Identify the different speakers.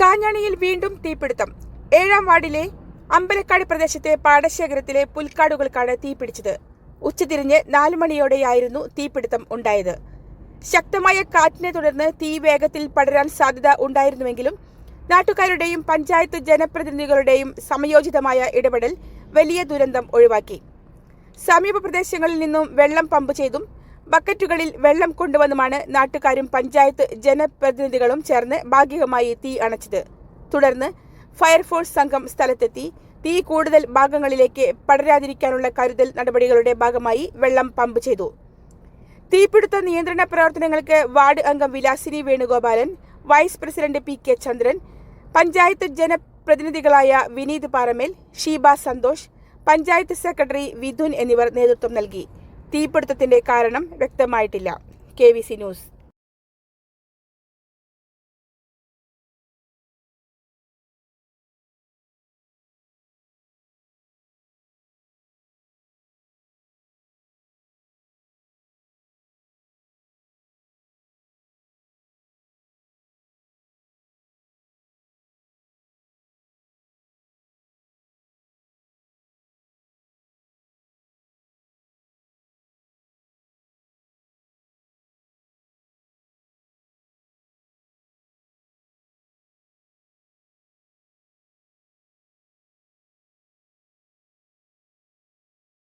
Speaker 1: കാഞ്ഞാണിയിൽ വീണ്ടും തീപിടുത്തം. ഏഴാം വാർഡിലെ അമ്പലക്കാട് പ്രദേശത്തെ പാടശേഖരത്തിലെ പുൽക്കാടുകൾക്കാണ് തീപിടിച്ചത്. ഉച്ചതിരിഞ്ഞ് നാലു മണിയോടെയായിരുന്നു തീപിടുത്തം ഉണ്ടായത്. ശക്തമായ കാറ്റിനെ തുടർന്ന് തീ വേഗത്തിൽ പടരാൻ സാധ്യത ഉണ്ടായിരുന്നുവെങ്കിലും നാട്ടുകാരുടെയും പഞ്ചായത്ത് ജനപ്രതിനിധികളുടെയും സമയോചിതമായ ഇടപെടൽ വലിയ ദുരന്തം ഒഴിവാക്കി. സമീപ പ്രദേശങ്ങളിൽ നിന്നും വെള്ളം പമ്പ് ചെയ്തും ബക്കറ്റുകളിൽ വെള്ളം കൊണ്ടുവന്നുമാണ് നാട്ടുകാരും പഞ്ചായത്ത് ജനപ്രതിനിധികളും ചേർന്ന് ഭാഗികമായി തീ അണച്ചത്. തുടർന്ന് ഫയർഫോഴ്സ് സംഘം സ്ഥലത്തെത്തി. തീ കൂടുതൽ ഭാഗങ്ങളിലേക്ക് പടരാതിരിക്കാനുള്ള കരുതൽ നടപടികളുടെ ഭാഗമായി വെള്ളം പമ്പ് ചെയ്തു. തീപിടുത്ത നിയന്ത്രണ പ്രവർത്തനങ്ങൾക്ക് വാർഡ് അംഗം Vilasini Venugopalan vice president P K Chandran panchayat ജനപ്രതിനിധികളായ Vineeth Paramel Sheeba Santhosh panchayat secretary Vidhun എന്നിവർ നേതൃത്വം നൽകി. തീപിടുത്തത്തിന്റെ കാരണം വ്യക്തമായിട്ടില്ല. K news.